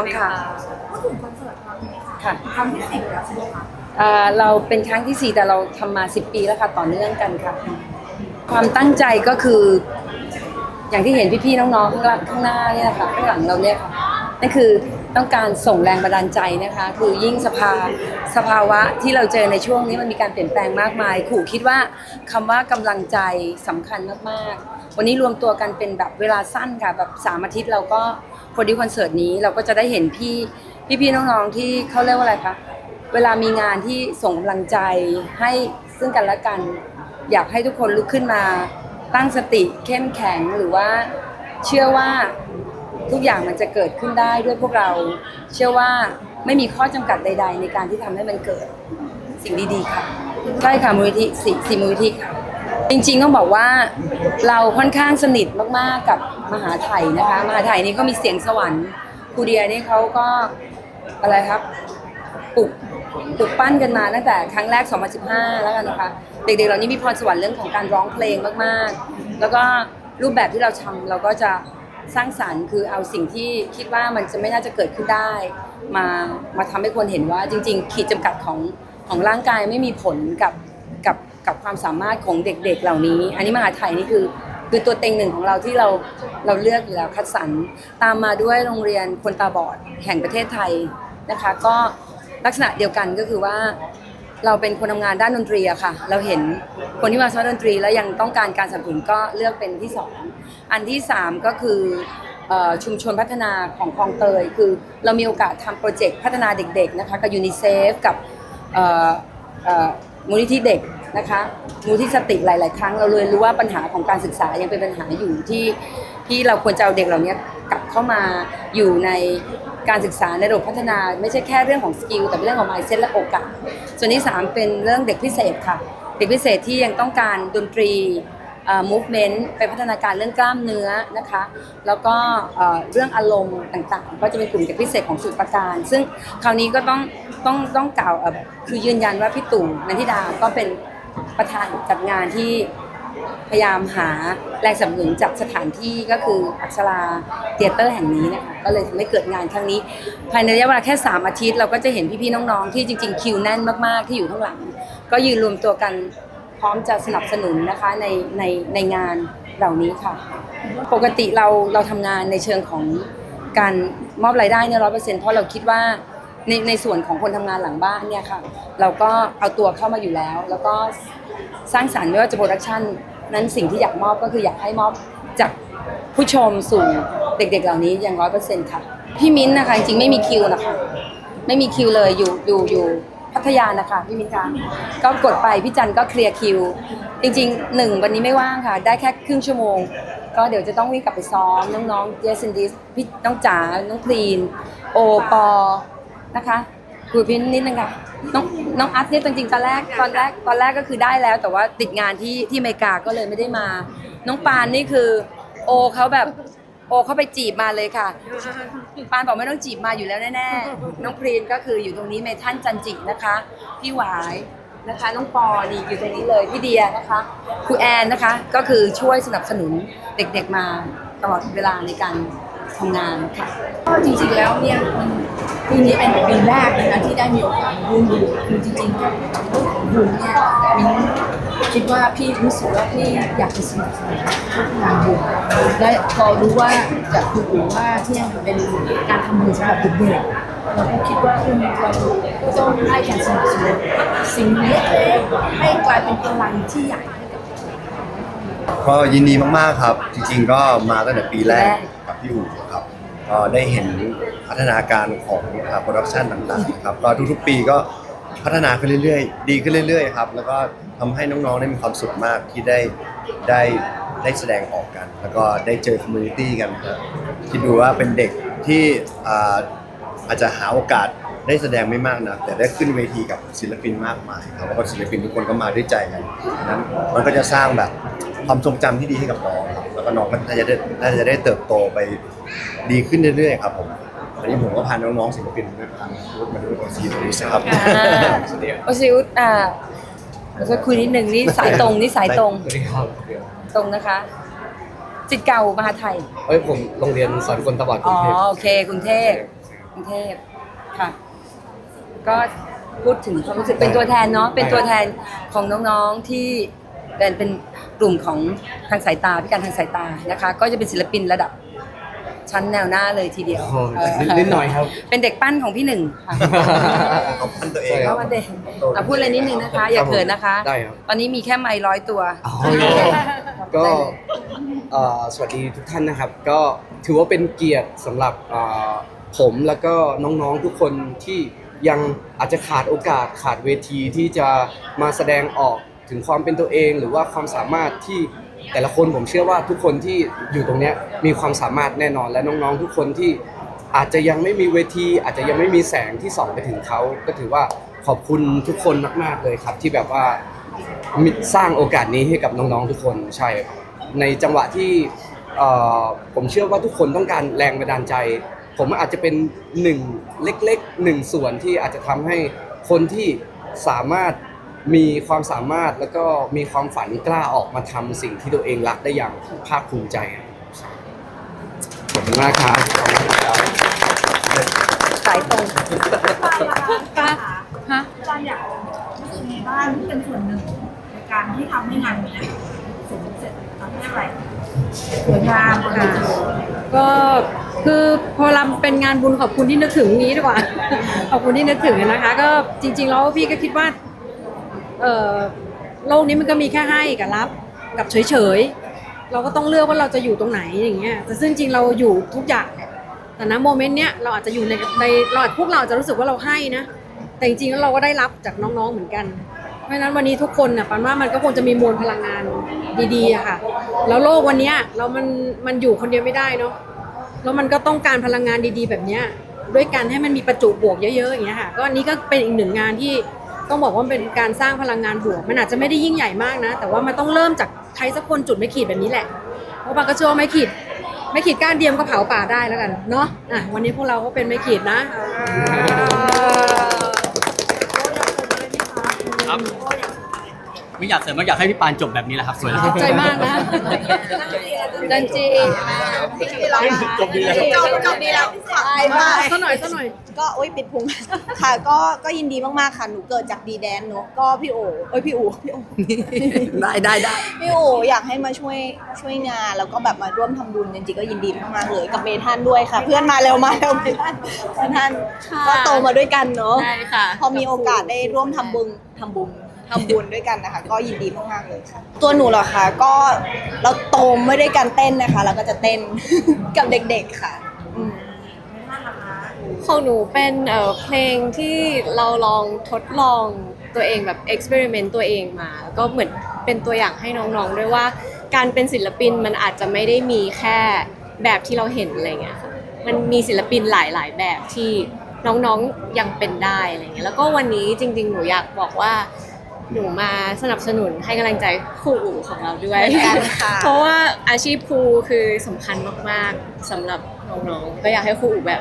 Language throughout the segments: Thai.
องๆค่ะ พูดถึงคอนเสิร์ตครั้งนี้ค่ะค่ะ ครั้งที่สิบแล้วใช่ไหมคะเอ่อเราเป็นครั้งที่4 แต่เราทำมา 10 ปีแล้วค่ะ ต่อเนื่องกันค่ะ ความตั้งใจก็คือ อย่างที่เห็นพี่ๆน้องๆข้างหลังข้างหน้าเนี่ยนะคะข้างหลังเราเนี่ยค่ะนั่นคือ ต้องการส่งแรงบันดาลใจนะคะ คือยิ่งสภาสภาวะที่เราเจอในช่วงนี้มันมีการเปลี่ยนแปลงมากมายขู่คิดว่าคำว่ากำลังใจสำคัญมากๆ วันนี้รวมตัวกันเป็นแบบเวลาสั้นค่ะแบบสามอาทิตย์เราก็พอดีคอนเสิร์ตนี้เราก็จะได้เห็นพี่พี่ๆน้องๆที่เขาเรียกว่าอะไรคะเวลามีงานที่ส่งกำลังใจให้ซึ่งกันและกัน อยากให้ทุกคนลุกขึ้นมา ตั้งสติเข้มแข็งหรือว่าเชื่อว่า ทุกอย่างมันจะเกิดขึ้นได้ด้วยพวกเรา เชื่อว่าไม่มีข้อจำกัดใด ๆ ในการที่ทำให้มันเกิดสิ่งดีๆค่ะใช่ค่ะมูลนิธิสี่สี่มูลนิธิค่ะจริงๆต้องบอกว่าเราค่อนข้างสนิทมากๆกับมหาไทยนะคะ มหาไทยนี่เขามีเสียงสวรรค์ครูเดียนี่เขาก็อะไรครับปลุกปลุกปั้นกันมาตั้งแต่ครั้งแรก 2015 แล้วกันนะคะ เด็กๆเหล่านี้มีพรสวรรค์เรื่องของการร้องเพลงมากๆ แล้วก็รูปแบบที่เราทำเราก็จะ สร้างสรรค์คือเอาสิ่งที่คิดว่ามันจะไม่น่าจะเกิดขึ้นได้ มามาทำให้คนเห็นว่าจริง ๆ ขีดจำกัดของของร่างกายไม่มีผลกับกับกับความสามารถของเด็กๆเหล่านี้ อันนี้มหาไทยนี่คือคือตัวเต็งหนึ่งของเราที่เราเราเลือกอยู่แล้วคัดสรรตามมาด้วยโรงเรียนคนตาบอดแห่งประเทศไทยนะคะ ก็ลักษณะเดียวกันก็คือว่าเราเป็นคนทำงานด้านดนตรีอะค่ะ เราเห็นคนที่มาสอนดนตรีแล้วยังต้องการการสนับสนุนก็เลือกเป็นที่สอง อันที่สามก็คืออชุมชนพัฒนาของคลองเตย คือเรามีโอกาสทำโปรเจกต์พัฒนาเด็กๆนะคะกับยูนิเซฟกับมูลนิธิเด็กนะคะมูลที่สติหลาย ๆ ครั้งเราเลยรู้ว่าปัญหาของการศึกษายังเป็นปัญหาอยู่ที่ที่เราควรจะเอาเด็กเหล่านี้กลับเข้ามาอยู่ในการศึกษาในระบบพัฒนา ไม่ใช่แค่เรื่องของสกิลแต่เป็นเรื่องของ mindset และโอกาส ส่วนที่ 3 เป็นเรื่องเด็กพิเศษค่ะ เด็กพิเศษที่ยังต้องการดนตรี movement ไปพัฒนาการเรื่องกล้ามเนื้อนะคะ แล้วก็เรื่องอารมณ์ต่างๆ ก็จะเป็นกลุ่มเด็กพิเศษของสุดประการ ซึ่งคราวนี้ก็ต้องต้องต้องกล่าวคือยืนยันว่าพี่ตู่นันทิดาก็เป็นประธานจัดงานที่พยายามหาแรงสนับสนุนจากสถานที่ก็คืออักษราเตียเตอร์แห่งนี้นะคะก็เลยทำให้เกิดงานครั้งนี้ ภายในระยะเวลาแค่ 3 อาทิตย์ เราก็จะเห็นพี่ๆน้องๆ ที่จริงๆ คิวแน่นมากๆที่อยู่ข้างหลัง ก็ยืนรวมตัวกัน พร้อมจะสนับสนุนนะคะในในในงานเหล่านี้ค่ะ ปกติเราเราทำงานในเชิงของการมอบรายได้เนี่ยร้อยเปอร์เซ็นต์เพราะเราคิดว่าในในส่วนของคนทำงานหลังบ้านเนี่ยค่ะเราก็เอาตัวเข้ามาอยู่แล้ว แล้วก็สร้างสรรค์ไม่ว่าจะโปรดักชันนั้นสิ่งที่อยากมอบก็คืออยากให้มอบจากผู้ชมสู่เด็กๆเหล่านี้อย่างร้อยเปอร์เซ็นต์ค่ะพี่มิ้นท์นะคะจริงๆไม่มีคิวนะคะไม่มีคิวเลยอยู่อยู่อยู่ พัทยานะคะพี่มิ้นคะก็กดไปพี่จันก็เคลียร์คิว จริงๆหนึ่งวันนี้ไม่ว่างค่ะ ได้แค่ครึ่งชั่วโมง ก็เดี๋ยวจะต้องวิ่งกลับไปซ้อมน้องๆเจสันดิสพี่น้องจ๋าน้องพลีน โอปอนะคะคุยพินนิดนึงค่ะน้องน้องอัพเนี่ยจริงๆตอนแรกตอนแรกตอนแรกก็คือได้แล้ว แต่ว่าติดงานที่ที่อเมริกาก็เลยไม่ได้มา น้องปานนี่คือ โอเขาแบบ โอเข้าไปจีบมาเลยค่ะ ปานบอกไม่ต้องจีบมาอยู่แล้วแน่ๆ น้องพรีนก็คืออยู่ตรงนี้เมทันจันจินะคะ พี่หวายนะคะ น้องปอนี่อยู่ตรงนี้เลย พี่เดียนะคะ ครูแอนนะคะ ก็คือช่วยสนับสนุนเด็กๆมาตลอดเวลาในการทำงานค่ะ ก็จริงๆแล้วเนี่ยมันปีนี้เป็นปีแรกเลยนะที่ได้มีโอกาสร่วมดูคือจริงๆเรื่องของบุญเนี่ยมิ้น คิดว่าพี่รู้สึกว่าพี่อยากจะสนับสนุนทุกงานบุญและพอรู้ว่าจากคุณปู่ว่าที่ยังเป็นการทำบุญสำหรับเด็กๆเราก็คิดว่าเออเราต้องให้การสนับสนุนสิ่งเล็กๆให้กลายเป็นพลังที่ใหญ่ก็ยินดีมากๆครับ จริง ๆ ก็มาตั้งแต่ปีแรกกับพี่อู๋ครับก็ได้เห็นพัฒนาการของโปรดักชันต่างๆครับก็ทุกๆปีก็ พัฒนาขึ้นเรื่อยๆ ดีขึ้นเรื่อยๆครับ แล้วก็ทำให้น้องๆได้มีความสุขมากที่ได้ได้ได้แสดงออกกัน แล้วก็ได้เจอคอมมูนิตี้กันครับคิดดูว่าเป็นเด็กที่อาจจะหาโอกาสได้แสดงไม่มากนะแต่ได้ขึ้นเวทีกับศิลปินมากมายครับแล้วก็ศิลปินทุกคนก็มาด้วยใจกันนั้นมันก็จะสร้างแบบความทรงจำที่ดีให้กับน้องครับแล้วก็น้องก็น่าจะได้น่าจะได้เติบโตไปดีขึ้นเรื่อยๆ ครับผม วันนี้ผมก็พาน้องๆศิลปินด้วยทางรูปมาด้วยโอซีตรงนี้นะครับอ่าสวัสดีครับโอซิอุสอ่าแล้วก็คุยนิดนึงนี่สายตรงนี่สายตรงสวัสดีครับตรงนะคะจิตเก่ามหาไทยเอ้ยผมโรงเรียนสอนคนตาบอดกอ๋รุองเทพโอเคกรุงเทพกรุงเทพค่ะ ก็พูดถึงความรู้สึกเป็นตัวแทนเนาะเป็นตัวแทนของน้องๆที่เป็นเป็นกลุ่มของทางสายตาพิการทางสายตานะคะ ก็จะเป็นศิลปินระดับ ชั้นแนวหน้าเลยทีเดียวโอ้เออนิดหน่อยครับ เป็นเด็กปั้นของพี่หนึ่งค่ะขอบคุณตัวเองใช่คเพรับราะว่าเด็กเอาพูดอะไรนิดนึงนะคะ อย่าเขินนะคะ ได้ครับ ตอนนี้มีแค่ไมค์ร้อยตัว อ๋อก็เอ่อสวัสดีทุกท่านนะครับ ก็ถือว่าเป็นเกียรติสำหรับเอ่อผมแล้วก็น้องๆทุกคนที่ยังอาจจะขาดโอกาสขาดเวทีที่จะมาแสดงออกถึงความเป็นตัวเอง หรือว่าความสามารถที่ แต่ละคนผมเชื่อว่าทุกคนที่อยู่ตรงเนี้ยมีความสามารถแน่นอนและน้องๆ ทุกคนที่อาจจะยังไม่มีเวที อาจจะยังไม่มีแสงที่ส่องไปถึงเขาก็ถือว่าขอบคุณทุกคนมากๆเลยครับ ที่แบบว่ามิสร้างโอกาสนี้ให้กับน้องๆทุกคนใช่ครับในจังหวะที่เอ่อผมเชื่อว่าทุกคนต้องการแรงบันดาลใจ ผมอาจจะเป็นหนึ่งเล็กๆหนึ่งส่วนที่อาจจะทำให้คนที่สามารถ มีความสามารถแล้วก็มีความฝันกล้าออกมาทำสิ่งที่ตัวเองรักได้อย่างภาคภูมิใจครับขอบคุณมากครับ สายตรงค่ะฮะจอยอยากรู้สึกไงบ้างที่เป็นส่วนหนึ่งในการที่ทำให้งานนี้สมเสร็จทำให้อะไรสวยงามค่ะก็คือพอเราเป็นงานบุญขอบคุณที่นึกถึงนี้ดีกว่า ขอบคุณที่นึกถึงนะคะ ก็จริง ๆ แล้วพี่ก็คิดว่าเออ โลกนี้มันก็มีแค่ให้กับรับกับเฉยๆ เราก็ต้องเลือกว่าเราจะอยู่ตรงไหนอย่างเงี้ยแต่ซึ่งจริงเราอยู่ทุกอย่างแต่ณโมเมนต์เนี้ยเราอาจจะอยู่ในในเราอาจพวกเราจะรู้สึกว่าเราให้นะ แต่จริงๆแล้วเราก็ได้รับจากน้องๆเหมือนกัน เพราะฉะนั้นวันนี้ทุกคนน่ะปันว่ามันก็คงจะมีมวลพลังงานดีๆอะค่ะ แล้วโลกวันเนี้ยเรามันมันอยู่คนเดียวไม่ได้เนาะแล้วมันก็ต้องการพลังงานดีๆ แบบเนี้ยด้วยการให้มันมีประจุบวกเยอะๆอย่างเงี้ยค่ะก็อันนี้ก็เป็นอีกหนึ่งงานที่ ต้องบอกว่ามันเป็นการสร้างพลังงานบวก มันอาจจะไม่ได้ยิ่งใหญ่มากนะ แต่ว่ามันต้องเริ่มจากใครสักคนจุดไม่ขีดแบบนี้แหละ เพราะปาก็เชื่อว่าไม่ขีด ไม่ขีดก้านเดียมก็เผาป่าได้แล้วกันเนาะอะวันนี้พวกเราก็เป็นไม่ขีดนะครับไม่อยากเสริมมากอยากให้พี่ปานจบแบบนี้แหละครับสวยแล้วขอบใจมากนะจันจี จบดีแล้วจบจบดีแล้วใช่ค่ะสักหน่อยสักหน่อย ก็โอ๊ยปิดพุงค่ะก็ก็ยินดีมากๆค่ะหนูเกิดจากดีแดนเนอะก็พี่โอเอ้ยพี่อูพี่โอได้ได้ได้พี่โออยากให้มาช่วยช่วยงานแล้วก็แบบมาร่วมทำบุญจริงๆก็ยินดีมากๆเลยกับเมทันด้วยค่ะ เพื่อนมาเร็วมาเร็วเมทันเมทันก็โตมาด้วยกันเนอะได้ค่ะพอมีโอกาสได้ร่วมทำบุญทำบุญ ทำบุญด้วยกันนะคะ ก็ยินดีมากๆเลยค่ะตัวหนูเหรอคะก็เราโตมาด้วยกันเต้นนะคะแล้วก็จะเต้น กับเด็กๆค่ะอืม ของหนูเป็นเอ่อเพลงที่เราลองทดลองตัวเองแบบเอ็กซ์เพร์เมนต์ตัวเองมาแล้วก็เหมือนเป็นตัวอย่างให้น้องๆ ด้วยว่า การเป็นศิลปินมันอาจจะไม่ได้มีแค่แบบที่เราเห็นอะไรเงี้ยค่ะมันมีศิลปินหลาย ๆ แบบที่น้องๆยังเป็นได้อะไรเงี้ยแล้วก็วันนี้จริง ๆ หนูอยากบอกว่า หนูมาสนับสนุนให้กำลังใจครูอู่ของเราด้วย เหมือนกันค่ะ เพราะว่าอาชีพครูคือสำคัญมากๆสำหรับน้องๆ ก็อยากให้ครูอู่แบบ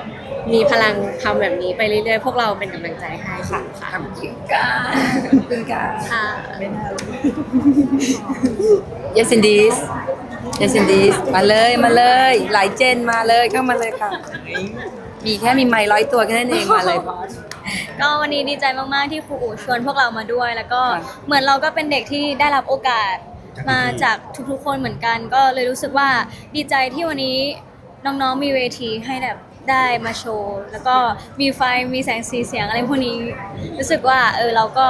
มีพลังทำแบบนี้ไปเรื่อยๆ พวกเราเป็นกำลังใจให้ค่ะค่ะขอบคุณค่ะขอบคุณค่ะค่ะ yes indeed yes indeed มาเลยมาเลย หลายเจนมาเลยเข้ามาเลยค่ะ มีแค่มีไมค์ร้อยตัวแค่นั้นเองมาเลยพอ ก็วันนี้ดีใจมากๆที่ครูอู๋ชวนพวกเรามาด้วย แล้วก็ค่ะเหมือนเราก็เป็นเด็กที่ได้รับโอกาสมาจากทุกๆคนเหมือนกัน ก็เลยรู้สึกว่าดีใจที่วันนี้น้องๆมีเวทีให้แบบได้มาโชว์ แล้วก็มีไฟมีแสงสีเสียงอะไรพวกนี้ รู้สึกว่าเออเราก็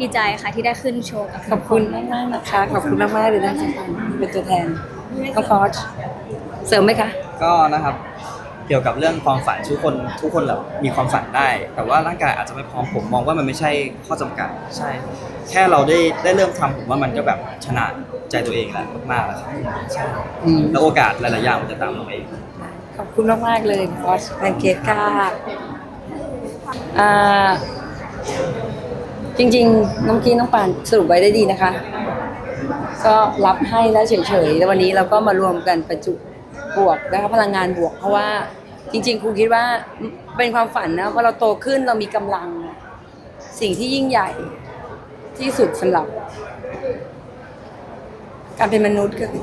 ดีใจค่ะที่ได้ขึ้นโชว์กับขอบคุณมากมากๆนะคะขอบคุณมากมากๆเลยนะเป็นตัวแทนน้องพอชเสริมไหมคะ ก็นะครับเกี่ยวกับเรื่องความฝันทุกคนทุกคนแบบมีความฝันได้ แต่ว่าร่างกายอาจจะไม่พร้อมผมมองว่ามันไม่ใช่ข้อจำกัดใช่ แค่เราได้ได้เริ่มทำผมว่ามันก็แบบชนะใจตัวเองแล้วมากแล้วครับใช่แล้วโอกาสหลายๆอย่างมันจะตามเราเองขอบคุณมากมากๆเลยพอชแพนเค้กค่ะอ่าจริงๆ น้องกี้น้องปานสรุปไว้ได้ดีนะคะ ก็รับให้แล้วเฉยๆ แล้ววันนี้เราก็มารวมกันประจุบวกนะคะพลังงานบวกเพราะว่า จริง ๆ ครูคิดว่าเป็นความฝันนะพอเราโตขึ้นเรามีกำลัง สิ่งที่ยิ่งใหญ่ที่สุดสำหรับ การเป็นมนุษย์ก็คือ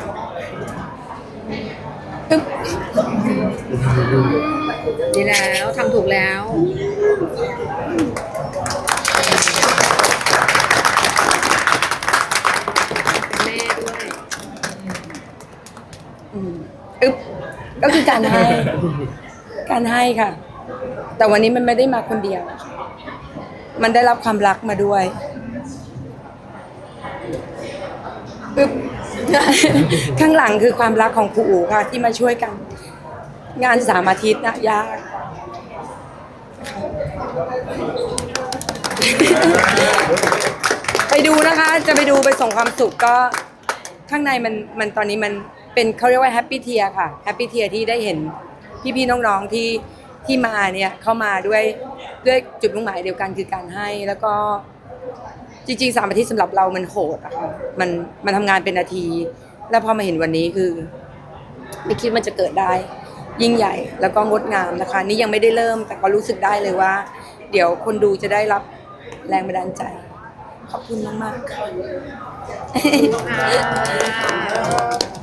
ปึ๊บดีแล้วทำถูกแล้ว แม่ด้วยอืมอึ๊บก็คือการให้ การให้ค่ะ แต่วันนี้มันไม่ได้มาคนเดียว มันได้รับความรักมาด้วยอึ๊บ ข้างหลังคือความรักของครูอู๋ค่ะ ที่มาช่วยกัน งานสามอาทิตย์นะยาก ไปดูนะคะ จะไปดูไปส่งความสุขก็ข้างในมันมันตอนนี้มันเป็นเขาเรียกว่าแฮปปี้เทียค่ะแฮปปี้เทียที่ได้เห็น พี่ๆน้องๆที่ที่มาเนี่ยเข้ามาด้วยด้วยจุดมุ่งหมายเดียวกันคือการให้แล้วก็จริงๆสามอาทิตย์สำหรับเรามันโหดอะค่ะมันมันทำงานเป็นนาที แล้วพอมาเห็นวันนี้คือ ไม่คิดมันจะเกิดได้ ยิ่งใหญ่แล้วก็งดงามนะคะ นี่ยังไม่ได้เริ่มแต่ก็รู้สึกได้เลยว่า เดี๋ยวคนดูจะได้รับแรงบันดาลใจ ขอบคุณมากๆค่ะ